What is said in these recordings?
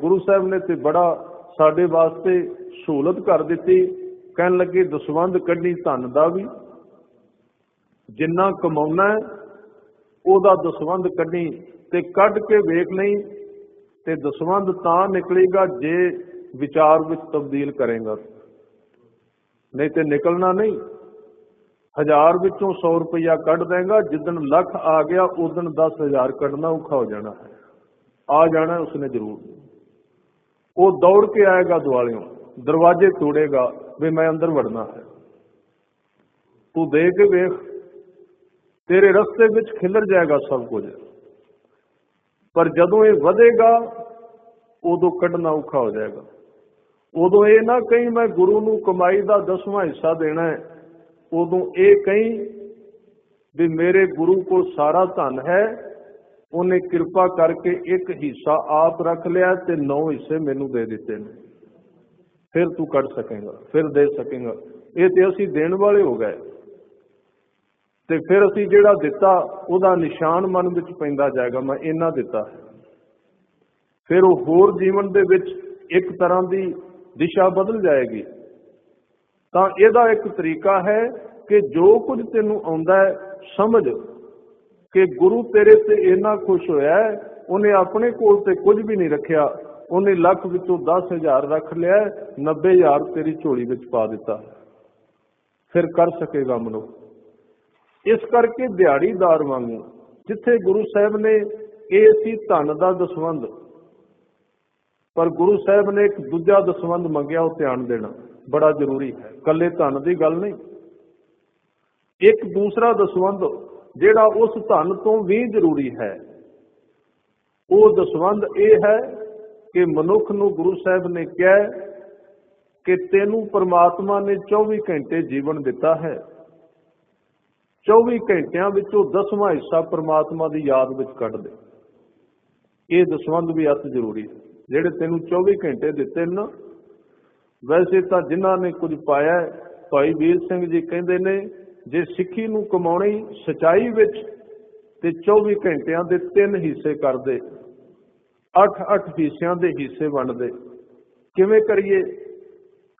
ਗੁਰੂ ਸਾਹਿਬ ਨੇ ਤੇ ਬੜਾ ਸਾਡੇ ਵਾਸਤੇ ਸਹੂਲਤ ਕਰ ਦਿੱਤੀ। ਕਹਿਣ ਲੱਗੇ, ਦਸਵੰਧ ਕੱਢੀ, ਧਨ ਦਾ ਵੀ। ਜਿੰਨਾ ਕਮਾਉਣਾ ਉਹਦਾ ਦਸਵੰਧ ਕੱਢੀ ਤੇ ਕੱਢ ਕੇ ਵੇਖ ਲਈ ਤੇ ਦਸਵੰਧ ਤਾਂ ਨਿਕਲੇਗਾ ਜੇ ਵਿਚਾਰ ਵਿੱਚ ਤਬਦੀਲ ਕਰੇਗਾ। ਨਹੀਂ ਤੇ ਨਿਕਲਣਾ ਨਹੀਂ। ਹਜ਼ਾਰ ਵਿੱਚੋਂ 100 ਰੁਪਇਆ ਕੱਢ ਦੇਗਾ ਜਿੱਦਣ ਲੱਖ ਆ ਗਿਆ ਉਦੋਂ 10000 ਕੱਢਣਾ ਔਖਾ ਹੋ ਜਾਣਾ। ਹੈ ਆ ਜਾਣਾ, ਉਸਨੇ ਜ਼ਰੂਰ। ਉਹ ਦੌੜ ਕੇ ਆਏਗਾ ਦੁਆਲਿਓਂ, ਦਰਵਾਜ਼ੇ ਤੋੜੇਗਾ, ਵੀ ਮੈਂ ਅੰਦਰ ਵੜਨਾ ਹੈ। ਤੂੰ ਦੇ ਕੇ ਵੇਖ, ਤੇਰੇ ਰਸਤੇ ਵਿੱਚ ਖਿਲਰ ਜਾਏਗਾ ਸਭ ਕੁਝ। ਪਰ ਜਦੋਂ ਇਹ ਵਧੇਗਾ, ਉਦੋਂ ਕੱਢਣਾ ਔਖਾ ਹੋ ਜਾਏਗਾ। ਉਦੋਂ ਇਹ ਨਾ ਕਹੀਂ ਮੈਂ ਗੁਰੂ ਨੂੰ ਕਮਾਈ ਦਾ ਦਸਵਾਂ ਹਿੱਸਾ ਦੇਣਾ ਹੈ, ਉਦੋਂ ਇਹ ਕਹੀਂ ਵੀ ਮੇਰੇ ਗੁਰੂ ਕੋਲ ਸਾਰਾ ਧਨ ਹੈ ਉਹਨੇ ਕਿਰਪਾ ਕਰਕੇ ਇੱਕ ਹਿੱਸਾ ਆਪ ਰੱਖ ਲਿਆ ਤੇ ਨੌ ਹਿੱਸੇ ਮੈਨੂੰ ਦੇ ਦਿੱਤੇ ਨੇ। ਫਿਰ ਤੂੰ ਕੱਢ ਸਕੇਗਾ, ਫਿਰ ਦੇ ਸਕੇਗਾ। ਇਹ ਤੇ ਅਸੀਂ ਦੇਣ ਵਾਲੇ ਹੋ ਗਏ। ਤੇ ਫਿਰ ਅਸੀਂ ਜਿਹੜਾ ਦਿੱਤਾ, ਉਹਦਾ ਨਿਸ਼ਾਨ ਮਨ ਵਿੱਚ ਪੈਂਦਾ ਜਾਏਗਾ, ਮੈਂ ਇਹਨਾਂ ਦਿੱਤਾ। ਹੈ ਫਿਰ ਉਹ ਹੋਰ ਜੀਵਨ ਦੇ ਵਿੱਚ ਇੱਕ ਤਰ੍ਹਾਂ ਦੀ ਦਿਸ਼ਾ ਬਦਲ ਜਾਏਗੀ। ਤਾਂ ਇਹਦਾ ਇੱਕ ਤਰੀਕਾ ਹੈ ਕਿ ਜੋ ਕੁਝ ਤੈਨੂੰ ਆਉਂਦਾ ਹੈ, ਸਮਝ। ਕਿ ਗੁਰੂ ਤੇਰੇ ਤੇ ਇੰਨਾ ਖੁਸ਼ ਹੋਇਆ ਹੈ, ਉਹਨੇ ਆਪਣੇ ਕੋਲ ਤੇ ਕੁਝ ਵੀ ਨਹੀਂ ਰੱਖਿਆ। ਉਹਨੇ ਲੱਖ ਵਿੱਚੋਂ 10000 ਰੱਖ ਲਿਆ 90000 ਤੇਰੀ ਝੋਲੀ ਵਿੱਚ ਪਾ ਦਿੱਤਾ। ਫਿਰ ਕਰ ਸਕੇਗਾ ਮਨੁੱਖ। ਇਸ ਕਰਕੇ ਦਿਹਾੜੀਦਾਰ ਵਾਂਗੂ, ਜਿੱਥੇ ਗੁਰੂ ਸਾਹਿਬ ਨੇ ਇਹ ਸੀ ਧਨ ਦਾ ਦਸਵੰਧ, ਪਰ ਗੁਰੂ ਸਾਹਿਬ ਨੇ ਇੱਕ ਦੂਜਾ ਦਸਵੰਧ ਮੰਗਿਆ, ਉਹ ਧਿਆਨ ਦੇਣਾ ਬੜਾ ਜ਼ਰੂਰੀ ਹੈ। ਕੱਲੇ ਧਨ ਦੀ ਗੱਲ ਨਹੀਂ। ਇੱਕ ਦੂਸਰਾ ਦਸਵੰਧ ਜਿਹੜਾ ਉਸ ਧਨ ਤੋਂ ਵੀ ਜ਼ਰੂਰੀ ਹੈ। ਉਹ ਦਸਵੰਧ ਇਹ ਹੈ ਕਿ ਮਨੁੱਖ ਨੂੰ ਗੁਰੂ ਸਾਹਿਬ ਨੇ ਕਿਹਾ ਕਿ ਤੈਨੂੰ ਪ੍ਰਮਾਤਮਾ ਨੇ 24 ਘੰਟੇ ਜੀਵਨ ਦਿੱਤਾ ਹੈ। 24 ਘੰਟਿਆਂ ਵਿੱਚੋਂ 10ਵਾਂ ਹਿੱਸਾ ਪ੍ਰਮਾਤਮਾ ਦੀ ਯਾਦ ਵਿੱਚ ਕੱਢ ਦੇ। ਇਹ ਦਸਵੰਧ ਵੀ ਅਤ ਜ਼ਰੂਰੀ ਹੈ। ਜਿਹੜੇ ਤੈਨੂੰ 24 ਘੰਟੇ ਦਿੱਤੇ ਨੇ ਨਾ ਵੈਸੇ ਤਾਂ ਜਿਨ੍ਹਾਂ ਨੇ ਕੁਝ ਪਾਇਆ ਭਾਈ ਵੀਰ ਸਿੰਘ ਜੀ ਕਹਿੰਦੇ ਨੇ ਜੇ ਸਿੱਖੀ ਨੂੰ ਕਮਾਉਣੀ ਸਚਾਈ ਵਿੱਚ ਤੇ 24 ਘੰਟਿਆਂ ਦੇ ਤਿੰਨ ਹਿੱਸੇ ਕਰਦੇ 8-8 ਹਿੱਸਿਆਂ ਦੇ ਹਿੱਸੇ ਵੰਡਦੇ, ਕਿਵੇਂ ਕਰੀਏ?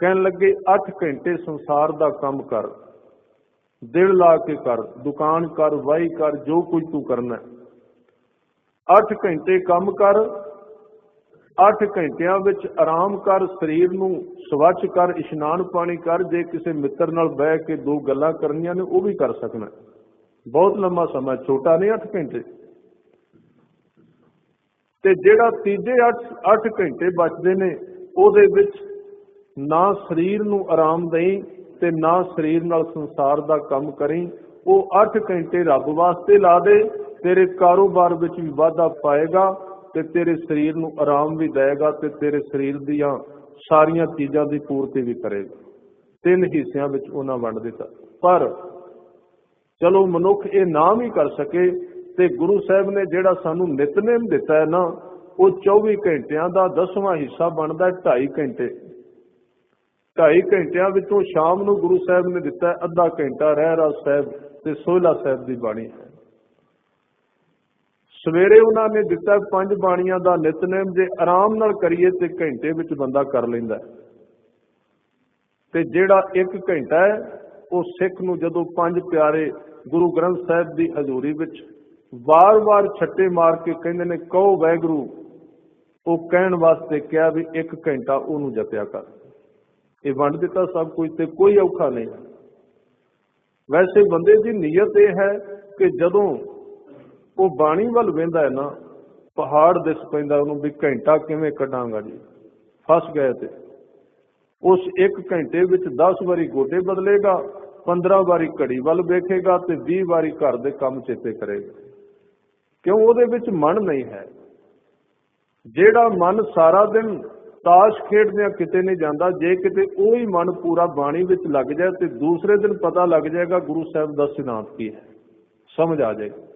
ਕਹਿਣ ਲੱਗੇ 8 ਘੰਟੇ ਸੰਸਾਰ ਦਾ ਕੰਮ ਕਰ ਦਿਲ ਲਾ ਕੇ ਕਰ, ਦੁਕਾਨ ਕਰ, ਵਾਹੀ ਕਰ, ਜੋ ਕੁਝ ਤੂੰ ਕਰਨਾ 8 ਘੰਟੇ ਕੰਮ ਕਰ 8 ਘੰਟਿਆਂ ਵਿੱਚ ਆਰਾਮ ਕਰ, ਸਰੀਰ ਨੂੰ ਸਵੱਛ ਕਰ, ਇਸ਼ਨਾਨ ਪਾਣੀ ਕਰ, ਜੇ ਕਿਸੇ ਮਿੱਤਰ ਨਾਲ ਬਹਿ ਕੇ ਦੋ ਗੱਲਾਂ ਕਰਨੀਆਂ ਨੇ, ਉਹ ਵੀ ਕਰ ਸਕਣਾ। ਬਹੁਤ ਲੰਮਾ ਸਮਾਂ, ਛੋਟਾ ਨਹੀਂ 8 ਘੰਟੇ। ਤੇ ਜਿਹੜਾ ਤੀਜੇ 8 8 ਘੰਟੇ ਬਚਦੇ ਨੇ, ਉਹਦੇ ਵਿੱਚ ਨਾ ਸਰੀਰ ਨੂੰ ਆਰਾਮ ਦੇਈ ਤੇ ਨਾ ਸਰੀਰ ਨਾਲ ਸੰਸਾਰ ਦਾ ਕੰਮ ਕਰੀ। ਉਹ 8 ਘੰਟੇ ਰੱਬ ਵਾਸਤੇ ਲਾ ਦੇ, ਤੇਰੇ ਕਾਰੋਬਾਰ ਵਿੱਚ ਵੀ ਵਾਧਾ ਪਾਏਗਾ। ਤੇ ਤੇਰੇ ਸਰੀਰ ਨੂੰ ਆਰਾਮ ਵੀ ਦੇਵੇਗਾ ਤੇ ਤੇਰੇ ਸਰੀਰ ਦੀਆਂ ਸਾਰੀਆਂ ਚੀਜ਼ਾਂ ਦੀ ਪੂਰਤੀ ਵੀ ਕਰੇਗਾ। ਤਿੰਨ ਹਿੱਸਿਆਂ ਵਿੱਚ ਉਹਨਾਂ ਵੰਡ ਦਿੱਤਾ। ਪਰ ਚਲੋ ਮਨੁੱਖ ਇਹ ਨਾ ਵੀ ਕਰ ਸਕੇ ਤੇ ਗੁਰੂ ਸਾਹਿਬ ਨੇ ਜਿਹੜਾ ਸਾਨੂੰ ਨਿਤਨੇਮ ਦਿੱਤਾ ਹੈ ਨਾ, ਉਹ 24 ਘੰਟਿਆਂ ਦਾ 10ਵਾਂ ਹਿੱਸਾ ਬਣਦਾ ਹੈ 2.5 ਘੰਟੇ। 2.5 ਘੰਟਿਆਂ ਵਿੱਚੋਂ ਸ਼ਾਮ ਨੂੰ ਗੁਰੂ ਸਾਹਿਬ ਨੇ ਦਿੱਤਾ ਅੱਧਾ ਘੰਟਾ ਰਹਿ ਰਾ ਸਾਹਿਬ ਤੇ ਸੋਹਲਾ ਸਾਹਿਬ ਦੀ ਬਾਣੀ ਹੈ। ਸਵੇਰੇ ਉਹਨਾਂ ਨੇ ਦਿੱਤਾ ਪੰਜ ਬਾਣੀਆਂ ਦਾ ਨਿਤਨੇਮ ਜੇ ਆਰਾਮ ਨਾਲ ਕਰੀਏ ਤੇ ਘੰਟੇ ਵਿੱਚ ਬੰਦਾ ਕਰ ਲੈਂਦਾ ਹੈ। ਤੇ ਜਿਹੜਾ 1 ਘੰਟਾ ਹੈ, ਉਹ ਸਿੱਖ ਨੂੰ ਜਦੋਂ ਪੰਜ ਪਿਆਰੇ ਗੁਰੂ ਗ੍ਰੰਥ ਸਾਹਿਬ ਦੀ ਹਜ਼ੂਰੀ ਵਿੱਚ ਵਾਰ-ਵਾਰ ਛੱਟੇ ਮਾਰ ਕੇ ਕਹਿੰਦੇ ਨੇ, ਕਹੋ ਵੈਗੁਰੂ ਉਹ ਕਹਿਣ ਵਾਸਤੇ ਕਿਹਾ ਵੀ 1 ਘੰਟਾ ਉਹਨੂੰ ਜਪਿਆ ਕਰ। ਇਹ ਵੰਡ ਦਿੱਤਾ ਸਭ ਕੁਝ ਤੇ ਕੋਈ ਔਖਾ ਨਹੀਂ। ਵੈਸੇ ਬੰਦੇ ਦੀ ਨੀਅਤ ਇਹ ਹੈ ਕਿ ਜਦੋਂ ਉਹ ਬਾਣੀ ਵੱਲ ਵੇਂਦਾ ਹੈ ਨਾ, ਪਹਾੜ ਦਿਸ ਪੈਂਦਾ ਉਹਨੂੰ ਵੀ ਘੰਟਾ ਕਿਵੇਂ ਕੱਢਾਂਗਾ ਜੀ? ਫਸ ਗਏ ਤੇ। ਉਸ ਇੱਕ ਘੰਟੇ ਵਿੱਚ 10 ਵਾਰੀ ਗੋਡੇ ਬਦਲੇਗਾ 15 ਵਾਰੀ ਘੜੀ ਵੱਲ ਵੇਖੇਗਾ ਤੇ 20 ਵਾਰੀ ਘਰ ਦੇ ਕੰਮ ਚੇਤੇ ਕਰੇਗਾ। ਕਿਉਂ? ਉਹਦੇ ਵਿੱਚ ਮਨ ਨਹੀਂ ਹੈ। ਜਿਹੜਾ ਮਨ ਸਾਰਾ ਦਿਨ ਤਾਸ਼ ਖੇਡਦਿਆਂ ਕਿਤੇ ਨਹੀਂ ਜਾਂਦਾ, ਜੇ ਕਿਤੇ ਉਹ ਹੀ ਮਨ ਪੂਰਾ ਬਾਣੀ ਵਿੱਚ ਲੱਗ ਜਾਏ ਤੇ ਦੂਸਰੇ ਦਿਨ ਪਤਾ ਲੱਗ ਜਾਏਗਾ ਗੁਰੂ ਸਾਹਿਬ ਦਾ ਸਿਧਾਂਤ ਕੀ ਹੈ। ਸਮਝ ਆ ਜਾਏਗੀ।